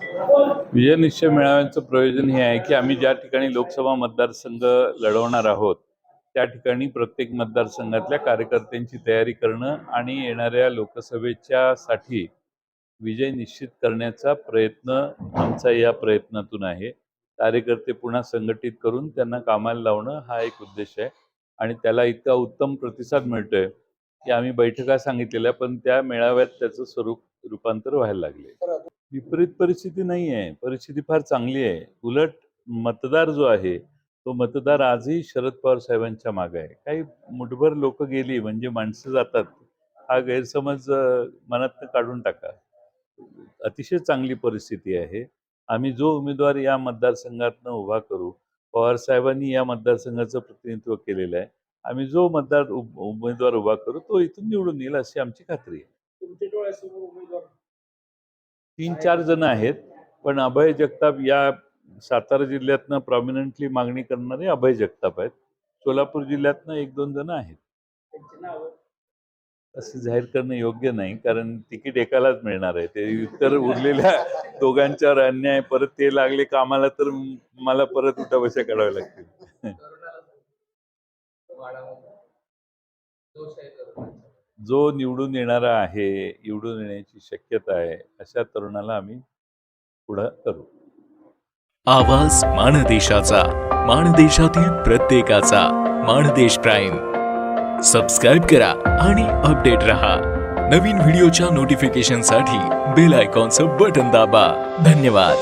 विजय निश्चय मेळाव्यांचं प्रयोजन हे आहे की आम्ही ज्या ठिकाणी लोकसभा मतदारसंघ लढवणार आहोत त्या ठिकाणी प्रत्येक मतदारसंघातल्या कार्यकर्त्यांची तयारी करणं आणि येणाऱ्या लोकसभेच्या साठी विजय निश्चित करण्याचा प्रयत्न आमचा या प्रयत्नातून आहे. कार्यकर्ते पुन्हा संघटित करून त्यांना कामाला लावणं हा एक उद्देश आहे आणि त्याला इतका उत्तम प्रतिसाद मिळतोय की आम्ही बैठका सांगितलेल्या पण त्या मेळाव्यात त्याचं स्वरूप रूपांतर व्हायला लागले विपरीत परिस्थिती नाही आहे परिस्थिती फार चांगली आहे. उलट मतदार जो आहे तो मतदार आजही शरद पवार साहेबांच्या मागे आहे. काही मुठभर लोक गेली म्हणजे माणसं जातात. हा गैरसमज अं, मनातनं काढून टाका. अतिशय चांगली परिस्थिती आहे. आम्ही जो उमेदवार या मतदारसंघातनं उभा करू पवार साहेबांनी या मतदारसंघाचं प्रतिनिधित्व केलेलं आहे. आम्ही जो मतदार उमेदवार उभा करू तो इथून निवडून येईल अशी आमची खात्री आहे. तुमच्या डोळ्यासमोर उमेदवार तीन चार जण आहेत पण अभय जगताप या सातारा जिल्ह्यातनं प्रॉमिनंटली मागणी करणारे अभय जगताप आहेत. सोलापूर जिल्ह्यातनं एक दोन जण आहेत. असं जाहीर करणं योग्य नाही कारण तिकीट एकालाच मिळणार आहे. ते इतर उरलेल्या दोघांच्यावर अन्याय परत ते लागले कामाला तर मला परत उठा बशा काढाव्या लागतील. जो निवडून येणारा आहे निवडून येण्याची शक्यता आहे अशा तरुणाला आम्ही पुढं करू. आवाज माणदेशाचा माणदेशातील प्रत्येकाचा माणदेश प्राईम. सबस्क्राईब करा आणि अपडेट रहा. नवीन व्हिडिओच्या नोटिफिकेशनसाठी बेल आयकॉनचं बटन दाबा. धन्यवाद.